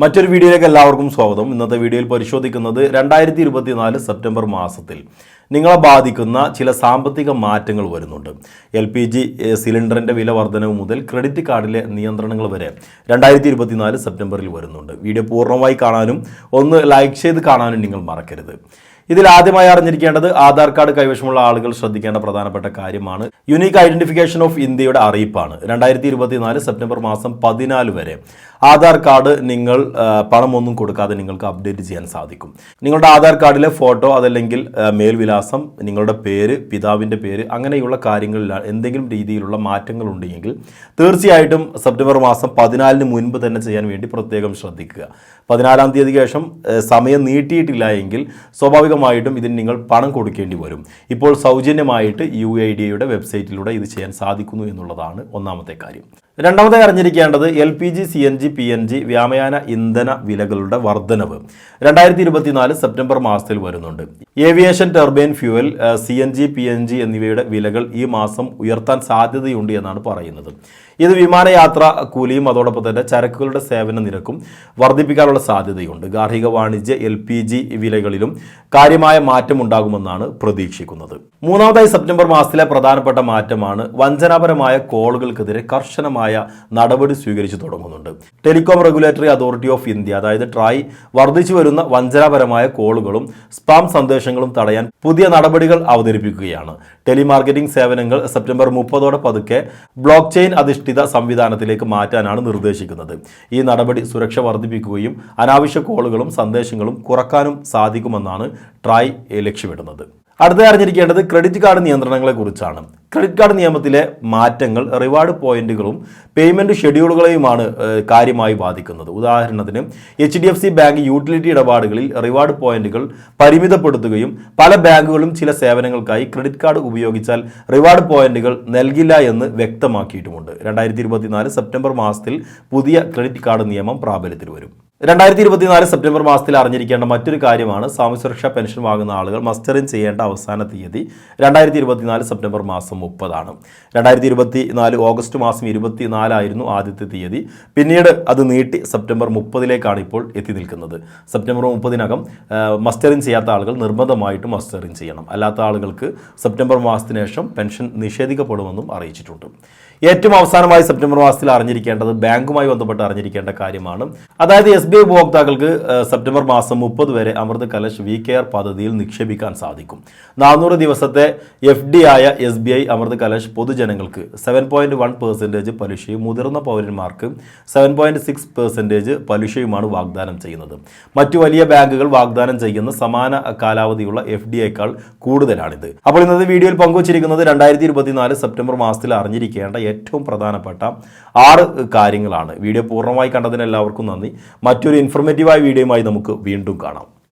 മറ്റൊരു വീഡിയോയിലേക്ക് എല്ലാവർക്കും സ്വാഗതം. ഇന്നത്തെ വീഡിയോയിൽ പരിശോധിക്കുന്നത് രണ്ടായിരത്തി ഇരുപത്തിനാല് സെപ്റ്റംബർ മാസത്തിൽ നിങ്ങളെ ബാധിക്കുന്ന ചില സാമ്പത്തിക മാറ്റങ്ങൾ വരുന്നുണ്ട്. എൽ പി ജി സിലിണ്ടറിന്റെ വില വർധനവ് മുതൽ ക്രെഡിറ്റ് കാർഡിലെ നിയന്ത്രണങ്ങൾ വരെ രണ്ടായിരത്തി ഇരുപത്തിനാല് സെപ്റ്റംബറിൽ വരുന്നുണ്ട്. വീഡിയോ പൂർണമായി കാണാനും ഒന്ന് ലൈക്ക് ചെയ്ത് കാണാനും നിങ്ങൾ മറക്കരുത്. ഇതിൽ ആദ്യമായി അറിഞ്ഞിരിക്കേണ്ടത് ആധാർ കാർഡ് കൈവശമുള്ള ആളുകൾ ശ്രദ്ധിക്കേണ്ട പ്രധാനപ്പെട്ട കാര്യമാണ്. യുണീക്ക് ഐഡന്റിഫിക്കേഷൻ ഓഫ് ഇന്ത്യയുടെ അറിയിപ്പാണ്. രണ്ടായിരത്തി ഇരുപത്തിനാല് സെപ്റ്റംബർ മാസം പതിനാല് വരെ ആധാർ കാർഡ് നിങ്ങൾ പണമൊന്നും കൊടുക്കാതെ നിങ്ങൾക്ക് അപ്ഡേറ്റ് ചെയ്യാൻ സാധിക്കും. നിങ്ങളുടെ ആധാർ കാർഡിലെ ഫോട്ടോ അതല്ലെങ്കിൽ മേൽവിലാസം നിങ്ങളുടെ പേര് പിതാവിന്റെ പേര് അങ്ങനെയുള്ള കാര്യങ്ങളിൽ എന്തെങ്കിലും രീതിയിലുള്ള മാറ്റങ്ങൾ ഉണ്ടെങ്കിൽ തീർച്ചയായിട്ടും സെപ്റ്റംബർ മാസം പതിനാലിന് മുൻപ് തന്നെ ചെയ്യാൻ വേണ്ടി പ്രത്യേകം ശ്രദ്ധിക്കുക. പതിനാലാം തീയതിക്ക് ശേഷം സമയം നീട്ടിയിട്ടില്ല എങ്കിൽ സ്വാഭാവികമായിട്ടും ഇതിന് നിങ്ങൾ പണം കൊടുക്കേണ്ടി വരും. ഇപ്പോൾ സൗജന്യമായിട്ട് യു ഐ ഡി യുടെ വെബ്സൈറ്റിലൂടെ ഇത് ചെയ്യാൻ സാധിക്കുന്നു എന്നുള്ളതാണ് ഒന്നാമത്തെ കാര്യം. രണ്ടാമതായി അറിഞ്ഞിരിക്കേണ്ടത് L P G C N G P N G വ്യാമയാന ഇന്ധന വിലകളുടെ വർധനവ്. രണ്ടായിരത്തി ഇരുപത്തിനാല് സെപ്റ്റംബർ മാസത്തിൽ വരുന്നുണ്ട്. Aviation turbine fuel C N G P N G എന്നിവയുടെ വിലകൾ ഈ മാസം ഉയർത്താൻ സാധ്യതയുണ്ട് എന്നാണ് പറയുന്നത്. ഇത് വിമാനയാത്ര കൂലിയും അതോടൊപ്പം തന്നെ ചരക്കുകളുടെ സേവന നിരക്കും വർദ്ധിപ്പിക്കാനുള്ള സാധ്യതയുണ്ട്. ഗാർഹിക വാണിജ്യ എൽ പി ജി വിലകളിലും കാര്യമായ മാറ്റം ഉണ്ടാകുമെന്നാണ് പ്രതീക്ഷിക്കുന്നത്. മൂന്നാമതായി സെപ്റ്റംബർ മാസത്തിലെ പ്രധാനപ്പെട്ട മാറ്റമാണ് വഞ്ചനാപരമായ കോളുകൾക്കെതിരെ കർശനമായ നടപടി സ്വീകരിച്ചു തുടങ്ങുന്നുണ്ട്. Telecom regulatory authority of India അതായത് ട്രായ് വർദ്ധിച്ചു വരുന്ന വഞ്ചനാപരമായ കോളുകളും സ്പാം സന്ദേശങ്ങളും തടയാൻ പുതിയ നടപടികൾ അവതരിപ്പിക്കുകയാണ്. ടെലിമാർക്കറ്റിംഗ് സേവനങ്ങൾ സെപ്റ്റംബർ മുപ്പതോടെ പതുക്കെ ബ്ലോക്ക് ചെയിൻ അധിഷ്ഠിത സംവിധാനത്തിലേക്ക് മാറ്റാനാണ് നിർദ്ദേശിക്കുന്നത്. ഈ നടപടി സുരക്ഷ വർദ്ധിപ്പിക്കുകയും അനാവശ്യ കോളുകളും സന്ദേശങ്ങളും കുറക്കാനും സാധിക്കുമെന്നാണ് ട്രായ് ലക്ഷ്യമിടുന്നത്. അടുത്ത അറിഞ്ഞിരിക്കേണ്ടത് ക്രെഡിറ്റ് കാർഡ് നിയന്ത്രണങ്ങളെക്കുറിച്ചാണ് ക്രെഡിറ്റ് കാർഡ് നിയമത്തിലെ മാറ്റങ്ങൾ റിവാർഡ് പോയിന്റുകളും പേയ്മെന്റ് ഷെഡ്യൂളുകളെയുമാണ് കാര്യമായി ബാധിക്കുന്നത്. ഉദാഹരണത്തിന് H D F C bank utility ഇടപാടുകളിൽ റിവാർഡ് പോയിന്റുകൾ പരിമിതപ്പെടുത്തുകയും പല ബാങ്കുകളും ചില സേവനങ്ങൾക്കായി ക്രെഡിറ്റ് കാർഡ് ഉപയോഗിച്ചാൽ റിവാർഡ് പോയിന്റുകൾ നൽകില്ല എന്ന് വ്യക്തമാക്കിയിട്ടുമുണ്ട്. രണ്ടായിരത്തി സെപ്റ്റംബർ മാസത്തിൽ പുതിയ ക്രെഡിറ്റ് കാർഡ് നിയമം പ്രാബല്യത്തിൽ വരും. രണ്ടായിരത്തി ഇരുപത്തിനാല് സെപ്റ്റംബർ മാസത്തിൽ അറിഞ്ഞിരിക്കേണ്ട മറ്റൊരു കാര്യമാണ് സാമൂഹ്യ സുരക്ഷാ പെൻഷൻ വാങ്ങുന്ന ആളുകൾ മസ്റ്ററിൻ ചെയ്യേണ്ട അവസാന തീയതി രണ്ടായിരത്തി ഇരുപത്തിനാല് സെപ്റ്റംബർ മാസം മുപ്പതാണ്. രണ്ടായിരത്തി ഇരുപത്തിനാല് ഓഗസ്റ്റ് മാസം ഇരുപത്തിനാലായിരുന്നു ആദ്യത്തെ തീയതി. പിന്നീട് അത് നീട്ടി സെപ്റ്റംബർ മുപ്പതിലേക്കാണ് ഇപ്പോൾ എത്തി നിൽക്കുന്നത്. സെപ്റ്റംബർ മുപ്പതിനകം മസ്റ്ററിൻ ചെയ്യാത്ത ആളുകൾ നിർബന്ധമായിട്ട് മസ്റ്ററിൻ ചെയ്യണം. അല്ലാത്ത ആളുകൾക്ക് സെപ്റ്റംബർ മാസത്തിന് ശേഷം പെൻഷൻ നിഷേധിക്കപ്പെടുമെന്നും അറിയിച്ചിട്ടുണ്ട്. ഏറ്റവും അവസാനമായി സെപ്റ്റംബർ മാസത്തിൽ അറിഞ്ഞിരിക്കേണ്ടത് ബാങ്കുമായി ബന്ധപ്പെട്ട് അറിഞ്ഞിരിക്കേണ്ട കാര്യമാണ്. അതായത് എസ് ബി ഐ ഉപഭോക്താക്കൾക്ക് സെപ്റ്റംബർ മാസം മുപ്പത് വരെ അമൃത് കലശ് വി കെയർ പദ്ധതിയിൽ നിക്ഷേപിക്കാൻ സാധിക്കും. നാനൂറ് ദിവസത്തെ എഫ് ഡി ആയ S B I Amrit Kalash പൊതുജനങ്ങൾക്ക് സെവൻ പോയിന്റ് വൺ പെർസെന്റേജ് പലിശയും മുതിർന്ന പൗരന്മാർക്ക് സെവൻ പോയിന്റ് സിക്സ് പെർസെന്റേജ് പലിശയുമാണ് വാഗ്ദാനം ചെയ്യുന്നത്. മറ്റു വലിയ ബാങ്കുകൾ വാഗ്ദാനം ചെയ്യുന്ന സമാന കാലാവധിയുള്ള എഫ് ഡി ഐക്കാൾ കൂടുതലാണിത്. അപ്പോൾ ഇന്നത്തെ വീഡിയോയിൽ പങ്കുവച്ചിരിക്കുന്നത് രണ്ടായിരത്തി ഇരുപത്തിനാല് സെപ്റ്റംബർ മാസത്തിൽ അറിഞ്ഞിരിക്കേണ്ട ഏറ്റവും പ്രധാനപ്പെട്ട ആറ് കാര്യങ്ങളാണ്. വീഡിയോ പൂർണമായി കണ്ടതിന് എല്ലാവർക്കും നന്ദി. മറ്റൊരു ഇൻഫർമേറ്റീവായ വീഡിയോയുമായി നമുക്ക് വീണ്ടും കാണാം.